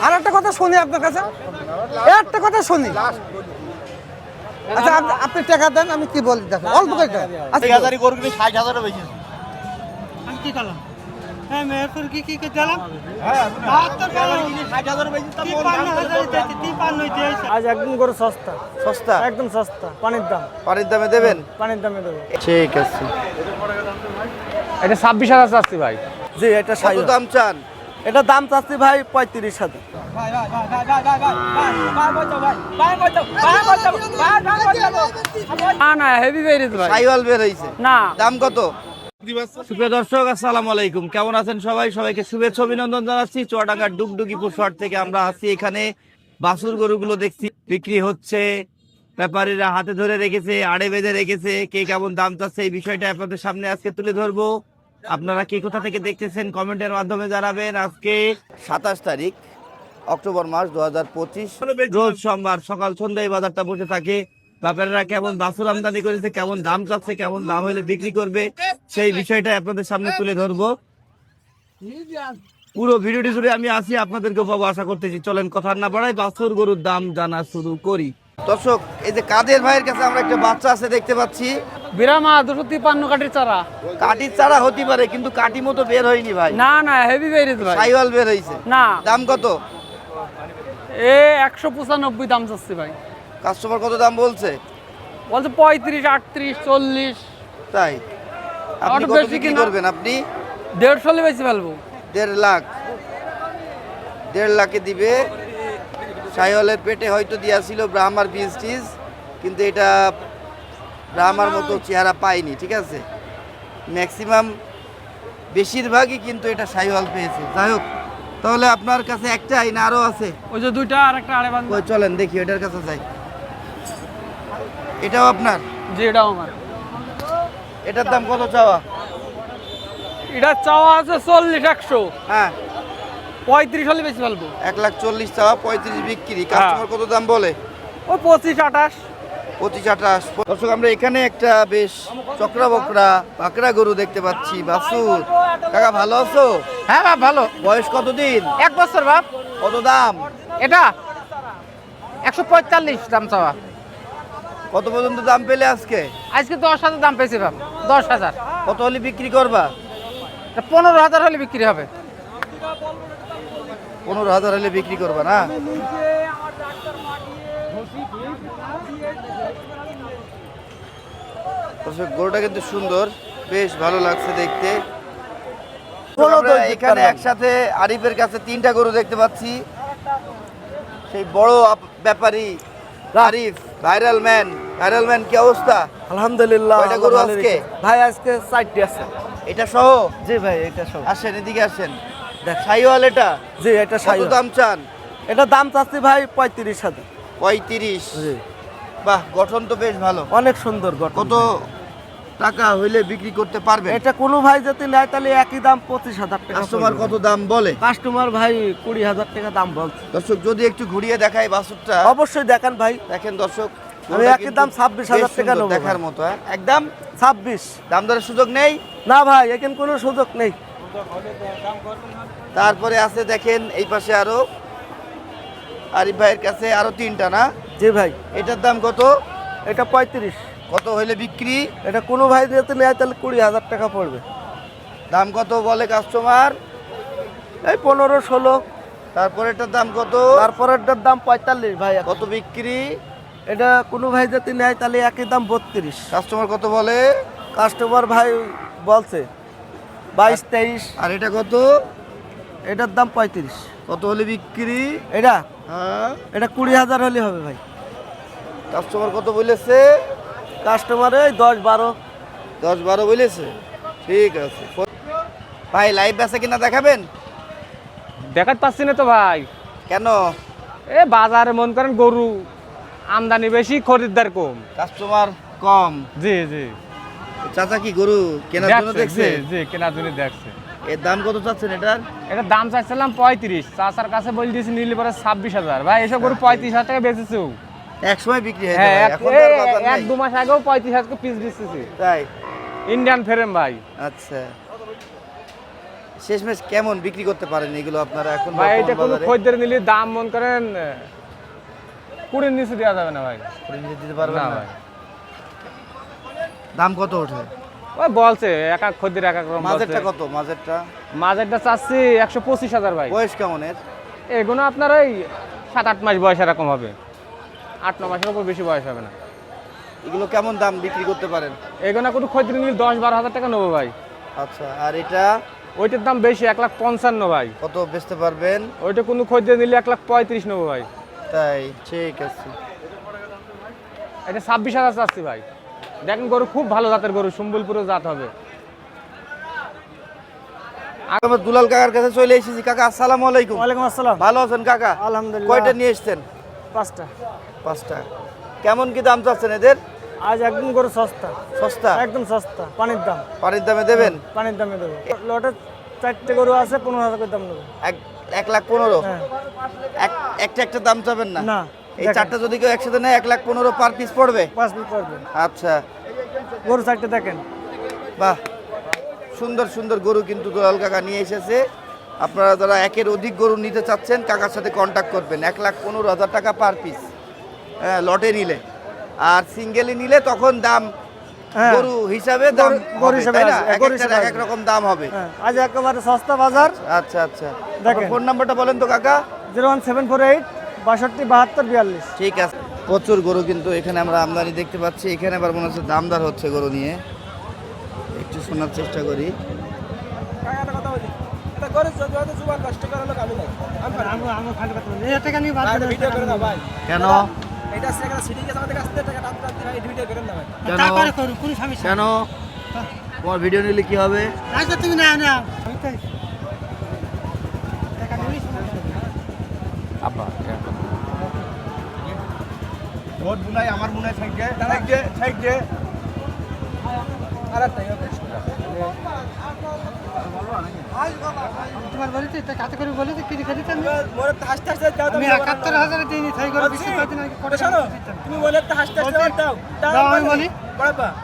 আর একটা কথা শুনি আপনার কাছে। একটা কথা শুনি। আচ্ছা আপ- আপনি টাকা দেন আমি কি বলি দেখো অল্প করে টাকা আচ্ছা এক হাজারই গরু কিনে ষাট হাজারও বেশি। আমি কি করলাম? হ্যাঁ মেহেরপুর কি কি কি দিলাম? হ্যাঁ আজ একদম করে সস্তা। সস্তা? একদম সস্তা পানির দাম। পানির দামে দেবেন? পানির দামে দেবো ঠিক আছে। এটা ছাব্বিশ হাজার চাচ্ছি ভাই। জি এটা দাম চান? এটা দাম চাচ্ছি ভাই পঁয়ত্রিশ হাজার। না না হেভি বেরিয়েছে ভাই। সাইওয়াল বের হয়েছে না। দাম কত? সুপ্রিয় দর্শক আসসালামু আলাইকুম। কেমন আছেন সবাই? সবাইকে শুভেচ্ছা অভিনন্দন জানাচ্ছি। চুয়াডাঙ্গার থেকে আমরা আছি এখানে। বাছুর গরুগুলো দেখছি। বিক্রি হচ্ছে। ব্যাপারীরা হাতে ধরে রেখেছে আড়ে বেঁধে রেখেছে। কে কেমন দাম চাচ্ছে এই বিষয়টা আপনাদের সামনে আজকে তুলে ধরবো। আপনারা কে কোথা থেকে দেখতেছেন? কমেন্টের মাধ্যমে জানাবেন আজকে। সাতাশ তারিখ অক্টোবর মাস দু হাজার পঁচিশ রোজ সোমবার সকাল সন্ধ্যায় বাজারটা বসে থাকে। ব্যাপারীরা কেমন বাছুর আমদানি করেছে কেমন দাম চাচ্ছে কেমন দাম হলে বিক্রি করবে সেই বিষয়টা আপনাদের সামনে তুলে ধরবো। পুরো ভিডিওটি জুড়ে আমি আসি আপনাদেরকে পাবো আশা করতেছি। চলেন কথা না বাড়াই বাছুর গরুর দাম জানা শুরু করি। দর্শক এই যে কাদের ভাইয়ের কাছে আমরা একটা বাচ্চা আছে দেখতে পাচ্ছি। বিরামা দুশো তিপ্পান্ন কাঠির চারা। কাটির চারা হতে পারে কিন্তু কাটি মতো বের হয়নি ভাই। না না হেভি বেরিয়েছে ভাই। সাইওয়াল বের হয়েছে। না। দাম কত? এ একশো পঁচানব্বই দাম চাচ্ছি ভাই। কাস্টমার কত দাম বলছে? বলছে পঁয়ত্রিশ আটত্রিশ চল্লিশ। তাই। আপনি কত বিক্রি করবেন আপনি? দেড়শো বেশি ফেলব। দেড় লাখ। দেড় লাখে দিবে। সাইওয়ালের পেটে হয়তো দিয়াছিল ব্রাহ্মার বীজ টিজ কিন্তু এটা ব্রাহ্মার মতো চেহারা পায়নি ঠিক আছে? ম্যাক্সিমাম বেশিরভাগই কিন্তু এটা সাইওয়াল পেয়েছে। যাই হোক তাহলে আপনার কাছে একটাই না আরও আছে? ওই যে দুইটা আর একটা আড়ে বান্ধব ওই চলেন দেখি এটার কাছে যাই। এটাও আপনার? জি এটাও আমার। এটার দাম কত চাওয়া? এটা চাওয়া আছে চল্লিশ একশো। হ্যাঁ। পঁয়ত্রিশ হলে বেশি ফেলব। এক লাখ চল্লিশ চাওয়া পঁয়ত্রিশ বিক্রি। কাস্টমার কত দাম বলে? ও পঁচিশ আঠাশ। পঁচিশ আঠাশ। দর্শক আমরা এখানে একটা বেশ চক্রা বকরা পাকড়া গরু দেখতে পাচ্ছি। বাসুর কাকা ভালো আছো? হ্যাঁ বাপ ভালো। বয়স কতদিন? এক বছর বাপ। কত দাম? এটা একশো পঁয়তাল্লিশ দাম চাওয়া। কত পর্যন্ত দাম পেলে আজকে? আজকে দশ হাজার দাম পেয়েছি বাপ। দশ হাজার। কত হলে বিক্রি করবা? তা পনেরো হাজার হলে বিক্রি হবে। পনেরো হাজার হলে বিক্রি করবা না? গরুটা কিন্তু সুন্দর বেশ ভালো লাগছে দেখতে। এখানে একসাথে আরিফের কাছে তিনটা গরু দেখতে পাচ্ছি। সেই বড় ব্যাপারী Arif viral man viral man কি অবস্থা? আলহামদুলিল্লাহ কয়টা গরু আজকে? ভাই আজকে চারটি আছে। এটা সহ? জি ভাই এটা সব আসেন এদিকে আসেন। সাইওয়াল এটা? জি এটা কত দাম চান? এটা দাম চাচ্ছি ভাই পঁয়ত্রিশ হাজার। পঁয়ত্রিশ? জি। বাহ গঠন তো বেশ ভালো। অনেক সুন্দর গঠন। কত টাকা হইলে বিক্রি করতে পারবে এটা কোনো ভাই যদি নেয় তাহলে একই দাম পঁচিশ হাজার টাকা কাস্টমার কত দাম বলে? কাস্টমার ভাই কুড়ি হাজার টাকা দাম বলছে। দর্শক যদি একটু ঘুরিয়ে দেখাই বাসুরটা। অবশ্যই দেখেন ভাই। দেখেন দর্শক আমি একই দাম 26,000 বেশ টাকা সুন্দর, নেব দেখার মতো হ্যাঁ? একদম? ছাব্বিশ। দাম দরের সুযোগ নেই? না ভাই এখানে কোনো সুযোগ নেই। তারপরে আছে দেখেন এই পাশে আরও আরিফ ভাইয়ের কাছে আরও তিনটা না? জি ভাই। এটার দাম কত? এটা পঁয়ত্রিশ। কত হইলে বিক্রি? এটা কোনো ভাই যদি নেয় তাহলে কুড়ি হাজার টাকা পড়বে। দাম কত বলে কাস্টমার এই পনেরো ষোলো। তারপরে এটার দাম কত? তারপরেরটার দাম পঁয়তাল্লিশ ভাই। কত বিক্রি? এটা কোনো ভাই যদি নেয় তাহলে একই দাম বত্রিশ। কাস্টমার কত বলে? কাস্টমার ভাই বলছে। বাইশ তেইশ। আর এটা কত? এটার দাম পঁয়ত্রিশ। কত হলে বিক্রি? এটা? হ্যাঁ। এটা কুড়ি হাজার হলে হবে ভাই। কাস্টমার কত বলেছে? কাস্টমার এই দশ বারো। দশ বারো বলেছে? ঠিক আছে। ভাই লাইভ বেচা কিনা দেখাবেন? দেখাতে পাচ্ছি না তো ভাই। কেন? এ বাজারে মন করেন গরু আমদানি বেশি খরিদ্দার কম। কাস্টমার কম। জি জি। চাচা কি গরু কেনার জন্য দেখছে জি কেনার জন্য দেখছে। এর দাম কত চাচ্ছেন এটার? এটা দাম চাইছিলাম পঁয়ত্রিশ চাচার কাছে বলে দিয়েছি নিলে পরে ছাব্বিশ হাজার। ভাই এসব গরু পঁয়ত্রিশ হাজার টাকা বেচেছেও এক সময় বিক্রি হয়ে হ্যাঁ এক- দু মাস আগেও পঁয়ত্রিশ হাজার পিস দিচ্ছি তাই? ইন্ডিয়ান ফেরেম ভাই। আচ্ছা। শেষমেশ কেমন বিক্রি করতে পারেন এগুলো আপনারা এখন ভাই এটা কোনো খদ্দের নিলে দাম মন করেন কুড়ির নিচে দেওয়া যাবে না ভাই। করে নিতে দিতে পারবেন না? ভাই। দাম কত ওঠে? ওই বলছে এক এক খদ্দের এক এক রকম মাঝেরটা কত? মাঝেরটা? মাঝেরটা চাচ্ছি একশো পঁচিশ হাজার ভাই। বয়স কেমন এর? এগুলো আপনার ওই সাত আট মাস বয়স এরকম হবে। আট ন মাসের উপর বেশি বয়স হবে না। এগুলো কেমন দাম বিক্রি করতে পারেন? এগুলো কোনো খদ্দের নিলে দশ বারো হাজার টাকা নেব ভাই। আচ্ছা আর এটা? ওইটার দাম বেশি এক লাখ পঞ্চান্ন ভাই। কত বেচতে পারবেন? ওইটা কোনো খদ্দের নিলে এক লাখ পঁয়ত্রিশ নেব ভাই। তাই ঠিক আছে। এটা ছাব্বিশ হাজার চাচ্ছি ভাই। দেখেন গরু খুব ভালো জাতের গরু সম্বলপুরেও জাত হবে। আমার দুলাল কাকার কাছে চলে এসেছি। কাকা আসসালামু আলাইকুম। ওয়ালাইকুম আসসালাম। ভালো আছেন কাকা? আলহামদুলিল্লাহ। কয়টা নিয়ে এসেছেন? পাঁচটা। পাঁচটা। কেমন কি দাম চাচ্ছেন এদের? আজ একদম গরু সস্তা। সস্তা? একদম সস্তা। পানির দাম। পানির দামে দেবেন? পানির দামে দেবো। লটে চারটে গরু আছে পনেরো হাজার করে দাম নেব। এক এক লাখ পনেরো? হ্যাঁ। এক একটা একটা দাম চাবেন না? না, এই। চারটা যদি কেউ একসাথে নেয় এক লাখ পনেরো পার পিস পড়বে? পাঁচ মিনিট পড়বে। আচ্ছা। গরু চারটে দেখেন। বাহ। সুন্দর সুন্দর গরু কিন্তু দোলাল কাকা নিয়ে এসেছে। আপনারা যারা একের অধিক গরু নিতে চাচ্ছেন কাকার সাথে কন্ট্যাক্ট করবেন। এক লাখ পনেরো হাজার টাকা পার পিস হ্যাঁ লটে নিলে। আর সিঙ্গেলি নিলে তখন দাম হ্যাঁ। গরু হিসাবে দাম এক এক রকম দাম হবে। হ্যাঁ আজ একেবারে সস্তা বাজার। আচ্ছা আচ্ছা। দেখেন। ফোন নাম্বারটা বলেন তো কাকা। Zero one seven four eight বাষট্টি বাহাত্তর বিয়াল্লিশ। ঠিক আছে। প্রচুর গরু কিন্তু এখানে আমরা আমদানি দেখতে পাচ্ছি। এখানে আবার মনে হচ্ছে দামদার হচ্ছে গরু নিয়ে। একটু শোনার চেষ্টা করি। কেন? কেন? কেন তোমার ভিডিও নিলে কি হবে? তুমি না না। আব্বা তোমার বাড়িতে এটা কাতে করে বলে যে কিনে খেতে আমি আমি একাত্তর হাজারে দিইনি তাই করে বিক্রি করে দিন তুমি বলে হাসতে হাসতে দাও দাও আমি বলি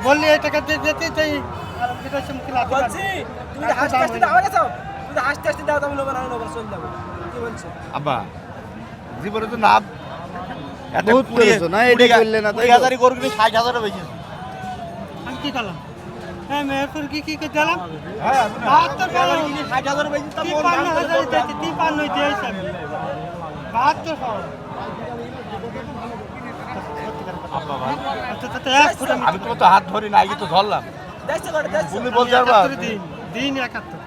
বললি এই টাকা দিয়ে দিতে তাই এটা হচ্ছে মুখে লাথি মারবে। আব্বা জীবনে তো লাভ বহুত করেছ না? এটা করলে না তাই হাজারই গরু কিনে ষাট হাজারও বেশি। আমি কি করলাম? হ্যাঁ মেহেরপুর কি কি কি দিলাম? বাহাত্তর ষাট হাজারও বেশি তিপ্পান্ন হাজার দিয়েছি তিপ্পান্ন দিয়েছি আমি। বাহাত্তর তাতে এক ফুট আমি আমি তোমার তো হাত ধরি না তো ধরলাম। তুমি বলতে পারবা? দিন দিন একাত্তর।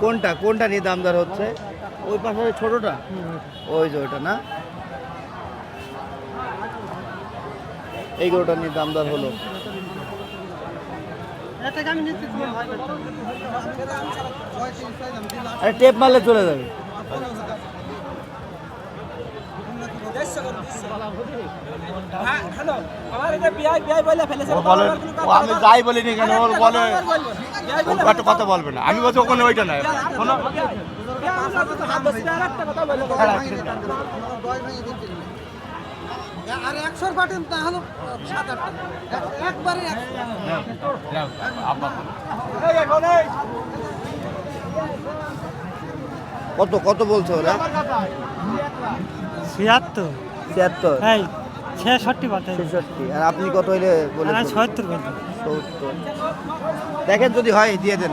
কোনটা কোনটা নিয়ে দামদার হচ্ছে? ওই পাশে ছোটটা? ওই যে ওইটা না? এই গরুটা নিয়ে দামদার হলো। টেপ মারলে চলে যাবে। ও বলে ও আমি যাই বলিনি কেন ওর বলে। কথা বলবে না আমি বলছি ওখানে ওইটা নাই। আর একশোর বাটেন তাহলে সাত আটটা। একবারে কত কত বলছো ওরা? ছিয়াত্তর। ছিয়াত্তর? ছেষট্টি ছেষট্টি। আর আপনি কত হইলে বলে সত্তর দেখেন যদি হয় দিয়ে দেন।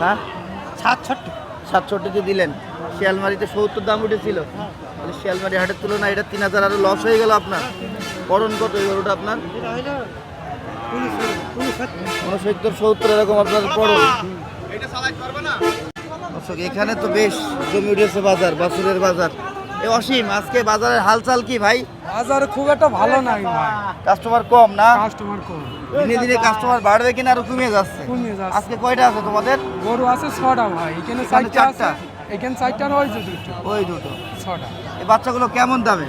হ্যাঁ? সাতষট্টি। সাতষট্টিতে দিলেন। শিয়ালমারিতে সত্তর দাম উঠেছিল। তাহলে শিয়ালমারি হাটের তুলনায় এটা তিন হাজার আরও লস হয়ে গেল আপনার। করণ কত এই গরুটা আপনার? উনসত্তর সত্তর এরকম আপনার পড়ল এটা চালাই পারবে না দর্শক এখানে তো বেশ জমি উঠেছে বাজার বাছুরের বাজার। এ অসীম আজকে বাজারের হালচাল কি ভাই? বাজার খুব একটা ভালো নাই কাস্টমার কম না? কাস্টমার কম। দিনে দিনে কাস্টমার বাড়বে কিনা আরও কমে যাচ্ছে। আজকে কয়টা আছে তোমাদের? গরু আছে ছটা ভাই এখানে এখানে চারটা আছে। এখানে চারটা ওই যে দুটো। ওই দুটো। ছটা। এই বাচ্চাগুলো কেমন দামে?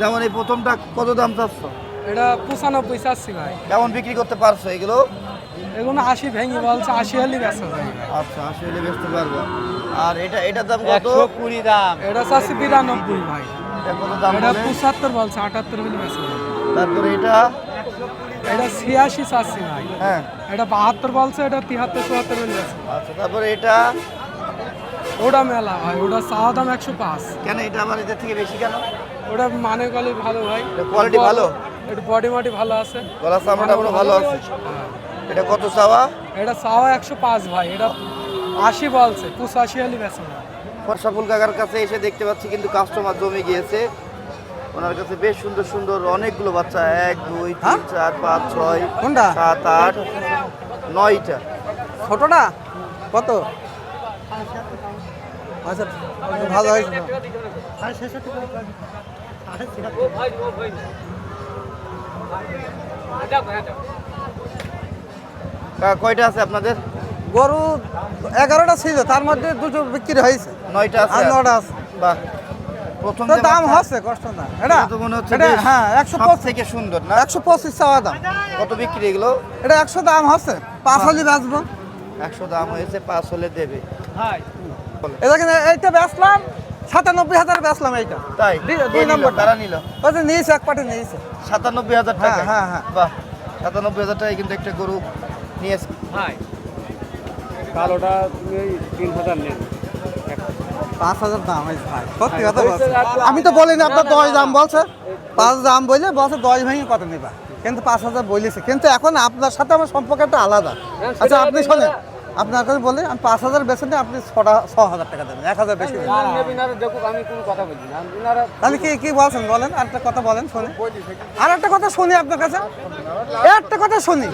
যেমন এই প্রথমটা কত দাম চাচ্ছ? এটা পঁচানব্বই চাচ্ছি ভাই। কেমন বিক্রি করতে পারছ এগুলো? এগুলো আশি ভেঙে বলছে আশি হলে বেচা যায়। ভাই আচ্ছা আসলে বেচতে পারব। আর এটা এটার দাম কত? কুড়ি দাম। এটা চাচ্ছি বিরানব্বই ভাই। এটা কত দাম এটা পঁচাত্তর বলছে আটাত্তর হলে বেচা যায়। তারপরে এটা? এটা ছিয়াশি চাচ্ছি ভাই। হ্যাঁ। এটা বাহাত্তর বলছে এটা তিয়াত্তর চুয়াত্তর যায়। আচ্ছা তারপরে এটা? ওটা মেলা ভাই ওটা চাওয়া দাম একশো পাঁচ। কেন এটা আমার এদের থেকে বেশি কেন? ওটা মানে গলে ভালো ভাই। এটা quality ভালো? একটু বডি মাটি ভালো আছে। গলা চামড়াটা পুরো ভালো আছে। হ্যাঁ। এটা কত চাওয়া? এটা চাওয়া একশো পাঁচ ভাই এটা আশি বলছে পঁচাশি হলে বেচা যায়। ফরসাফুল কাকার কাছে এসে দেখতে পাচ্ছি কিন্তু কাস্টমার জমে গিয়েছে। ওনার কাছে বেশ সুন্দর সুন্দর অনেকগুলো বাচ্চা এক দুই তিন চার পাঁচ ছয় কোনটা? সাত আট নয়টা। ছোটটা? কত? আচ্ছা ভালো হয়েছে। কয়টা আছে আপনাদের? গরু এগারোটা ছিল তার মধ্যে দুটো বিক্রি হয়েছে। নয়টা আছে নটা আছে। বাহ। প্রথম তো দাম হচ্ছে কষ্ট না। এটা তো মনে হচ্ছে হ্যাঁ একশো থেকে সুন্দর না? একশো পঁচিশ চাওয়া দাম। কত বিক্রি এগুলো? এটা একশো দাম হচ্ছে পাঁচ হলে বেচবো। একশো দাম হয়েছে পাঁচ হলে দেবে। এটা কিনে এইটা বেচলাম সাতানব্বই হাজার বেচলাম এইটা। তাই? দুই- দুই নিল? নম্বরটা। ওই যে নিয়েছে এক পাটে নিয়েছে। সাতানব্বই হাজার টাকা হ্যাঁ, হ্যাঁ, হ্যাঁ। বাহ সাতানব্বই হাজার টাকায় কিন্তু একটা গরু নিয়েছে কালোটা তিন হাজার নেন পাঁচ হাজার দাম হয়েছে ভাই। সত্যি কথা বলছে। আমি তো বলিনি আপনার দশ দাম বলছে। পাঁচ দাম বললে বলছে দশ ভেঙে কত নিবা? কিন্তু পাঁচ হাজার বলেছে। কিন্তু এখন আপনার সাথে আমার সম্পর্ক একটা আলাদা। আচ্ছা আপনি শোনেন। আপনার কাছে বলে আমি পাঁচ হাজার বেছে নিয়ে আপনি ছটা ছ হাজার টাকা দেবেন এক হাজার বেশি তাহলে কি কি বলছেন? বলেন আর একটা কথা বলেন শুনি আর একটা কথা শুনি আপনার কাছে। একটা কথা শুনি।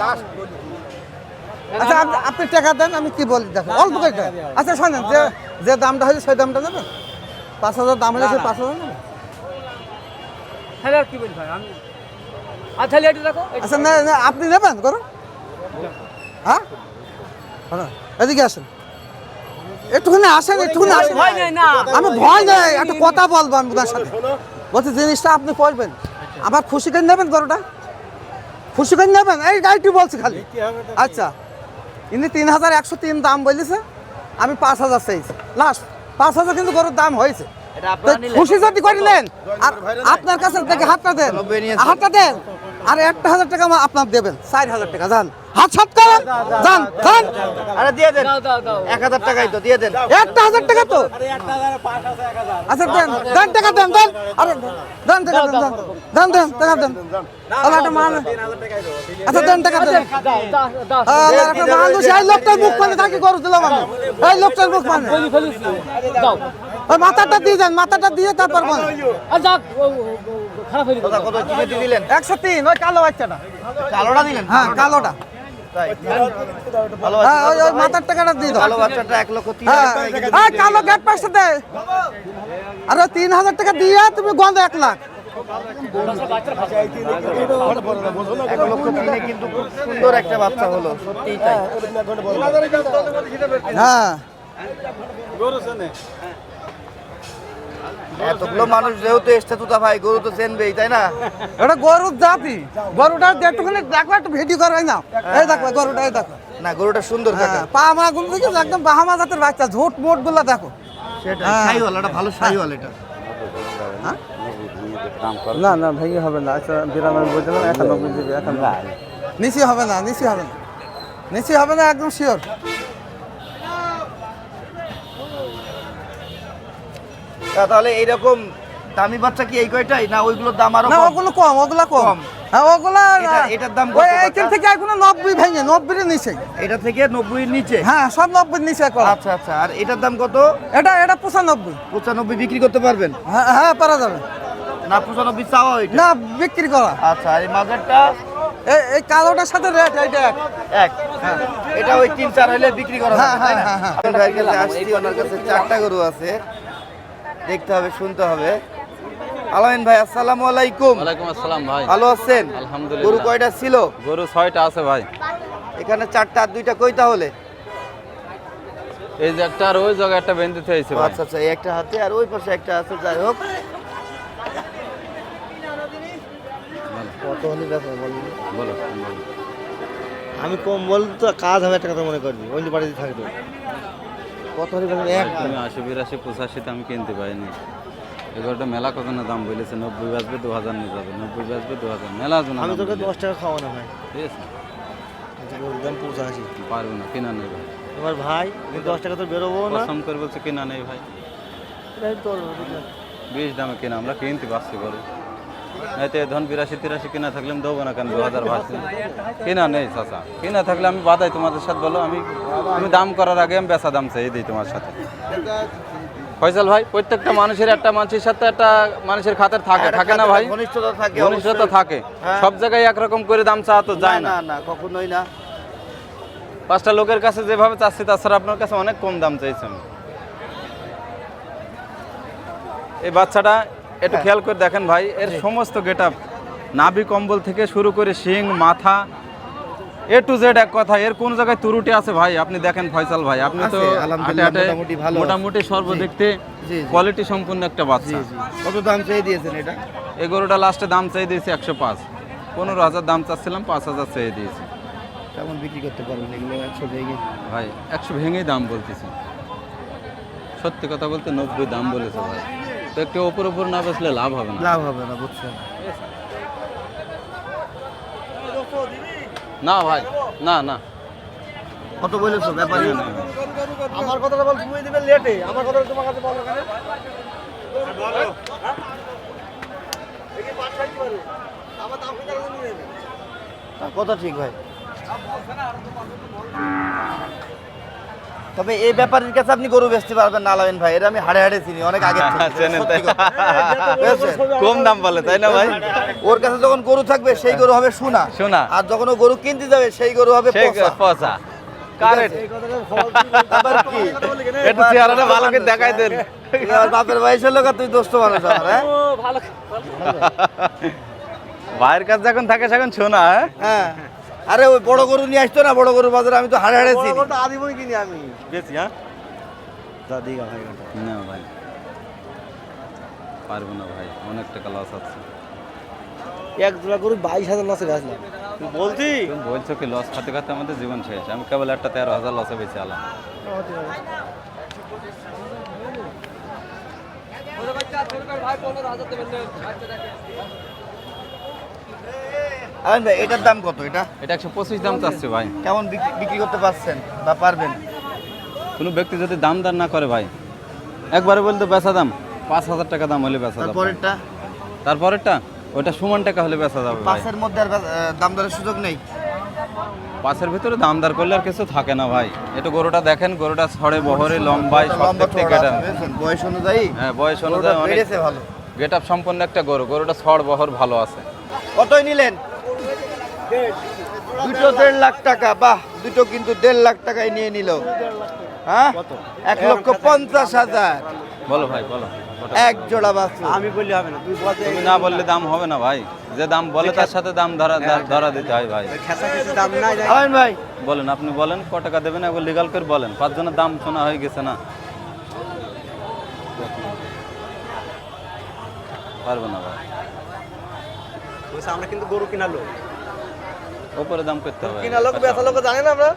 আচ্ছা আপনি- আপনি টাকা দেন আমি কি বলি দেখেন অল্প করে টাকা। আচ্ছা শোনেন যে যে দামটা হয়েছে সেই দামটা নেবেন? পাঁচ হাজার দাম হলে সেই পাঁচ হাজার নেবেন তাহলে আর কি বলি ভাই আমি আর এটা দেখো আচ্ছা না না, আপনি নেবেন করুন। হ্যাঁ? হ্যাঁ, এদিকে আসেন। একটুখানি আসেন একটুখানি আসেন। আমি ভয় নেই একটা কথা বলব আমি আপনার সাথে। বলছি জিনিসটা আপনি করবেন। আবার খুশি করে নেবেন গরুটা? খুশি করে নেবেন? এই গাড়িটি বলছি খালি। আচ্ছা। ইনি তিন হাজার একশো তিন দাম বলেছে আমি পাঁচ হাজার চাইছি। লাস্ট পাঁচ হাজার কিন্তু গরুর দাম হয়েছে? খুশি যদি করে নেন আর আপনার কাছে থেকে হাতটা দেন। হাতটা দেন। আর একটা হাজার টাকা আমার আপনার দেবেন চার হাজার টাকা যান হাত সাত করেন যান যান আরে দিয়ে দেন এক হাজার টাকাই তো দিয়ে দেন একটা হাজার টাকা তো আচ্ছা দেন দেন টাকা দেন দেন আরে দেন টাকা দেন দেন দেন দেন টাকা দেন আল্লাহ একটা মান আচ্ছা দেন টাকা দেন আল্লাহ একটা মানুষ এই লোকটার মুখ মানে থাকি করে দিলাম আমি এই লোকটার মুখ মানে ওই মাথাটা দিয়ে দেন মাথাটা দিয়ে তারপর কথা কত? কি দিলেন? একশো তিন ওই কালো বাচ্চাটা। কালোটা দিলেন? হ্যাঁ কালোটা। হ্যাঁ ওই মাথার টাকাটা দিয়ে দাও। ভালো বাচ্চাটা এক লক্ষ তিন হ্যাঁ হ্যাঁ, কালো গেট পাশে দে। আরে তিন হাজার টাকা দিয়ে তুমি গন্ধ এক লাখ। কিন্তু খুব সুন্দর একটা বাচ্চা হলো। হ্যাঁ। এতগুলো মানুষ যেহেতু এসছে তুতা ভাই গরু তো চেনবেই তাই না? এটা গরুর জাতি। গরুটা একটুখানি দেখো একটু ভিডিও করে না এই দেখো গরুটা এই দেখো। না গরুটা সুন্দর কাকা। হ্যাঁ পা মা গুলো দেখো একদম বাহামা জাতের বাচ্চা ঝোট মোটগুলো দেখো। সেটা হ্যাঁ। এটা ভালো শাহিওয়াল এটা। না না ভেঙে হবে না আচ্ছা বিরানব্বই বলছিলাম একানব্বই দিবি একানব্বই। নিচি হবে না নিচি হবে না। নিচি হবে না একদম শিওর তাহলে এইরকম দামি বাচ্চা কি এই কয়টাই? না ওইগুলোর দাম আরও না ওগুলো কম ওগুলো কম। হ্যাঁ ওগুলো এটার দাম ওই? এইখান থেকে এখনও নব্বই ভেঙে নব্বইয়ের নিচে। এটা থেকে নব্বই নিচে? হ্যাঁ সব নব্বই নিচে করা। আচ্ছা আচ্ছা। আর এটার দাম কত? এটা এটা পঁচানব্বই। পঁচানব্বই বিক্রি করতে পারবেন? হ্যাঁ হ্যাঁ পারা যাবে। না পঁচানব্বই চাওয়া ওইটা না বিক্রি করা। আচ্ছা এই এই কালোটার সাথে রেট এইটা এক। এক এটা ওই তিন চার হলে বিক্রি করা হ্যাঁ, হ্যাঁ, হ্যাঁ, কাছে আসছি ওনার কাছে চারটা গরু আছে। দেখতে হবে শুনতে হবে। আলামিন ভাই আসসালামু আলাইকুম। ওয়ালাইকুম আসসালাম ভাই। ভালো আছেন? আলহামদুলিল্লাহ। গরু কয়টা ছিল? গরু ছয়টা আছে ভাই। এখানে চারটা আর দুইটা কই তাহলে? এই যে একটা আর ওই জায়গায় একটা বেঁধে হয়েছে ভাই। আচ্ছা আচ্ছা এই একটা হাতে আর ওই পাশে একটা আছে যাই হোক। কত হলে দেখো বলো বলো। আমি কম বল তো কাজ হবে একটা কথা মনে করবি। ওই বাড়িতে থাকবে। কত হলে এক। আশি বিরাশি পঁচাশিতে আমি কিনতে পারিনি। এগারোটা মেলা কত না দাম বলেছে? নব্বই বাজবে দু হাজার নিয়ে যাবে। নব্বই বাজবে দু হাজার। মেলা জন আমি তোকে দশ টাকা খাওয়া না ভাই ঠিক আছে। দাম পৌঁছাছি পারব না কিনা নেই ভাই। এবার ভাই দশ টাকা তো বেরোবো না। কসম করে বলছে কিনা নেই ভাই। বিশ দামে কিনা আমরা কিনতে পারছি গরু। নাই তো ধন বিরাশি তিরাশি কিনা থাকলে আমি দেবো না কেন? দু হাজার ভাবছি কিনা নেই চাচা। কিনা থাকলে আমি বাদাই তোমাদের সাথে বলো আমি আমি দাম করার আগে আমি বেচা দাম চাই দিই তোমার সাথে। ফয়সাল ভাই প্রত্যেকটা মানুষের একটা মানুষের সাথে একটা মানুষের খাতের থাকে। থাকে না ভাই? ঘনিষ্ঠতা থাকে ঘনিষ্ঠতা থাকে। হ্যাঁ। সব জায়গায় একরকম করে দাম চাওয়া তো যায় না না না কখনোই না। পাঁচটা লোকের কাছে যেভাবে চাচ্ছি তাছাড়া আপনার কাছে অনেক কম দাম চাইছি আমি। এই বাচ্চাটা একটু খেয়াল করে দেখেন ভাই এর সমস্ত গেট আপ নাভি কম্বল থেকে শুরু করে শিং মাথা এ টু জেড এক কথা এর কোন জায়গায় তুরুটি আছে ভাই? আপনি দেখেন ফয়সাল ভাই আপনি তো মোটামুটি সর্বদিকতে জি। কোয়ালিটি সম্পূর্ণ একটা বাচ্চা। কত দাম চেয়ে দিয়েছেন এটা? এই গরুটা লাস্টে দাম চাই দিয়েছি একশো পাঁচ। পনেরো হাজার দাম চাচ্ছিলাম পাঁচ হাজার চেয়ে দিয়েছি। কেমন বিক্রি করতে পারবেন এগুলো একশো ভেঙে? ভাই একশো ভেঙেই দাম বলতেছি। সত্যি কথা বলতে নব্বই দাম বলেছে ভাই। তো একটু ওপর ওপর না বেচলে লাভ হবে না। লাভ হবে না বুঝছেন? না ভাই না না। কত বলেছ ব্যাপারী আমার কথাটা বল তুমি দিবে লেটে আমার কথাটা তোমার কাছে বলো কেন? কত ঠিক ভাই। তবে এই ব্যাপারের কাছে আপনি গরু বেচতে পারবেন না আলামিন ভাই। এটা আমি হাড়ে হাড়ে চিনি অনেক আগে চেনেন কথা। বুঝেছেন? কম দাম বলে তাই না ভাই? ওর কাছে যখন গরু থাকবে সেই গরু হবে সোনা। সোনা। আর যখন ও গরু কিনতে যাবে সেই গরু হবে পচা। দেখাই দেন। তুই বাপের বয়সের লোক আর তুই দোস্ত মানুষ আমার হ্যাঁ? ভাইয়ের কাছে যখন থাকে সেখন শোনা হ্যাঁ? হ্যাঁ। আরে ওই বড় গরু নিয়ে আসতো না বড় গরু বাজারে আমি তো হাড়ে হাড়ে চিনি। ওটা আদিমই কিনি আমি বেশি হ্যাঁ? যা দিগা ভাই না ভাই পারব না ভাই অনেক টাকা লস আছে এক জোড়া করে বাইশ হাজার লসে তুই বলছি? তুমি বলছো কি লস খাতে খাতে আমাদের জীবন শেষ। আমি কেবল একটা তেরো হাজার লসে বেঁচে আলাম। আলামিন ভাই এটার দাম কত এটা? এটা একশো পঁচিশ দাম চাচ্ছে ভাই। কেমন বিক্রি করতে পারছেন বা পারবেন? কোনো ব্যক্তি যদি দাম দার না করে ভাই একবারে বলতে বেচা দাম পাঁচ হাজার টাকা দাম হলে বেচা যাবে। তারপরেরটা? তারপরেরটা? ওইটা সমান টাকা হলে বেচা যাবে পাঁচের মধ্যে আর দাম দরের সুযোগ নেই? পাঁচের ভিতরে দাম দার করলে আর কিছু থাকে না ভাই। একটু গরুটা দেখেন গরুটা ছড়ে বহরে লম্বায় সব দিক থেকে এটা। বুঝেছেন? বয়স অনুযায়ী হ্যাঁ বয়স অনুযায়ী অনেক ভালো। গেট আপ সম্পন্ন একটা গরু গরুটা ছড় বহর ভালো আছে। কতই নিলেন? দুটো দেড় লাখ টাকা বাহ দুটো কিন্তু দেড় লাখ টাকায় নিয়ে নিল। হ্যাঁ? এক লক্ষ পঞ্চাশ হাজার। বলো ভাই বলো। এক জোড়া বাছুর। আমি বললে হবে না তুই বলতে তুমি না বললে দাম হবে না ভাই। যে দাম বলে তার সাথে দাম ধরা ধরা- ধরা দিতে হয় ভাই। দাম নাই ভাই। বলেন আপনি বলেন ক টাকা দেবেন? একবার লিগাল করে বলেন। পাঁচজনের দাম শোনা হয়ে গেছে না। পারব না ভাই। আমরা কিন্তু গরু কিনা ওপরে দাম করতে হবে। কিনা লোক বেচা লোক জানে না আমরা?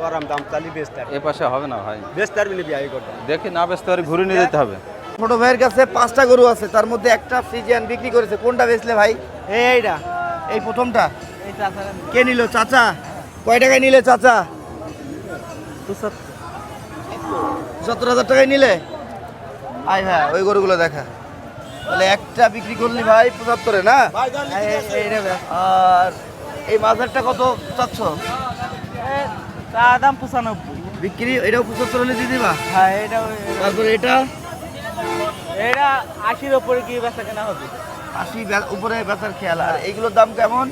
গরম দাম চালি বেচতে এ পাশে হবে না ভাই। বেচতে পারবি না বিয়ে করতে দেখি না বেচতে পারি ঘুরে নিয়ে যেতে হবে। ছোট ভাইয়ের কাছে পাঁচটা গরু আছে তার মধ্যে একটা ফ্রিজিয়ান বিক্রি করেছে। কোনটা বেচলে ভাই? এইটা। এই প্রথমটা। কে নিল? চাচা। কয় টাকায় নিলে চাচা? সত্তর হাজার টাকায় নিলে? আয় হ্যাঁ ওই গরুগুলো দেখা। তাহলে একটা বিক্রি করলি ভাই পঁচাত্তরে না? আর এই মাঝারটা কত চাচ্ছ? দাম পঁচানব্বই। বিক্রি এটাও পঁচাত্তর হলে দিয়ে দিবা? হ্যাঁ এটা তারপরে এটা? এটা আশির ওপরে গিয়ে বেচা কেনা হবে। আশি উপরে বেচার খেয়াল। আর এগুলোর দাম কেমন?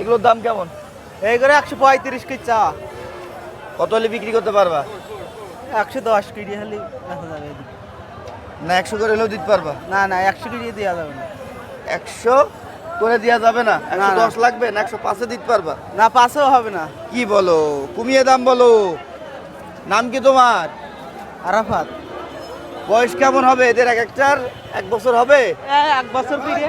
এগুলোর দাম কেমন? এই করে একশো পঁয়ত্রিশ কেজি চা কত হলে বিক্রি করতে পারবা? একশো দশ কেজি হলে দেখা যাবে। না একশো করে হলেও দিতে পারবা? না না একশো কেজি দেওয়া যাবে না। একশো করে দেওয়া যাবে না। একশো না। দশ লাগবে না একশো পাঁচে দিতে পারবা। না পাশেও হবে না। কি বলো? কমিয়ে দাম বলো। নাম কি তোমার? আরাফাত। বয়স কেমন হবে? এদের এক একটার? এক বছর হবে? এক বছর পিড়ে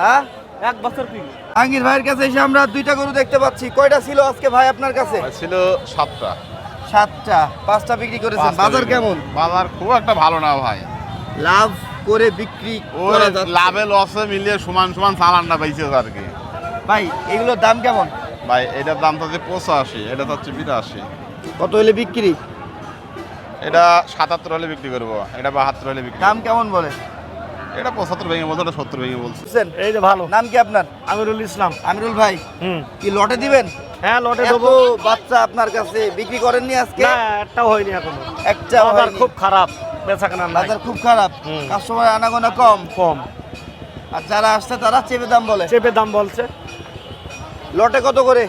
হ্যাঁ? এক বছর পিড়ে আঙ্গির ভাইয়ের কাছে এসে আমরা দুইটা গরু দেখতে পাচ্ছি। কয়টা ছিল আজকে ভাই আপনার কাছে? ছিল সাতটা। সাতটা। পাঁচটা বিক্রি করেছেন। বাজার কেমন? বাজার খুব একটা ভালো না ভাই। লাভ? করে বিক্রি করা যাচ্ছে। লাভে লসে মিলিয়ে সমান সমান চালানটা পাইছে আর কি। ভাই এগুলোর দাম কেমন? ভাই এটার দাম হচ্ছে পঁচাশি এটা তো হচ্ছে বিরাশি। কত হলে বিক্রি? এটা সাতাত্তর হলে বিক্রি করব এটা বাহাত্তর হলে বিক্রি দাম কেমন বলে? এটা পঁচাত্তর ভেঙে বলছে ওটা সত্তর ভেঙে বলছে। বুঝছেন? এই যে ভালো। নাম কি আপনার? আমিরুল ইসলাম। আমিরুল ভাই হুম। কি লটে দিবেন? হ্যাঁ লটে দেবো। বাচ্চা আপনার কাছে বিক্রি করেননি আজকে? না একটাও হয়নি এখনও। একটা খুব খারাপ। বাজার খুব খারাপ। কাস্টমার আনাগোনা কম। কম। আর যারা আসছে তারা চেপে দাম বলে। চেপে দাম বলছে। লটে কত করে?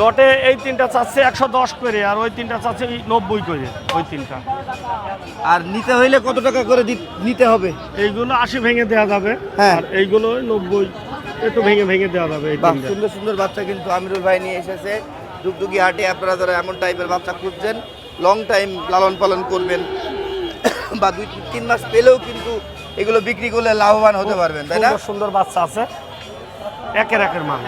লটে এই তিনটা চাচ্ছে একশো দশ করে আর ওই তিনটা চাচ্ছে নব্বই করে ওই তিনটা। আর নিতে হইলে কত টাকা করে নিতে হবে? এইগুলো আশি ভেঙে দেওয়া যাবে হ্যাঁ। আর এইগুলো নব্বই একটু ভেঙে ভেঙে দেওয়া যাবে সুন্দর সুন্দর বাচ্চা কিন্তু আমিরুল ভাই নিয়ে এসেছে। ডুগডুগি হাটে আপনারা যারা এমন টাইপের বাচ্চা খুঁজছেন লং টাইম লালন পালন করবেন বা দুই তিন মাস পেলেও কিন্তু এগুলো বিক্রি করলে লাভবান হতে পারবেন তাই না? সুন্দর বাচ্চা আছে। একের একের মান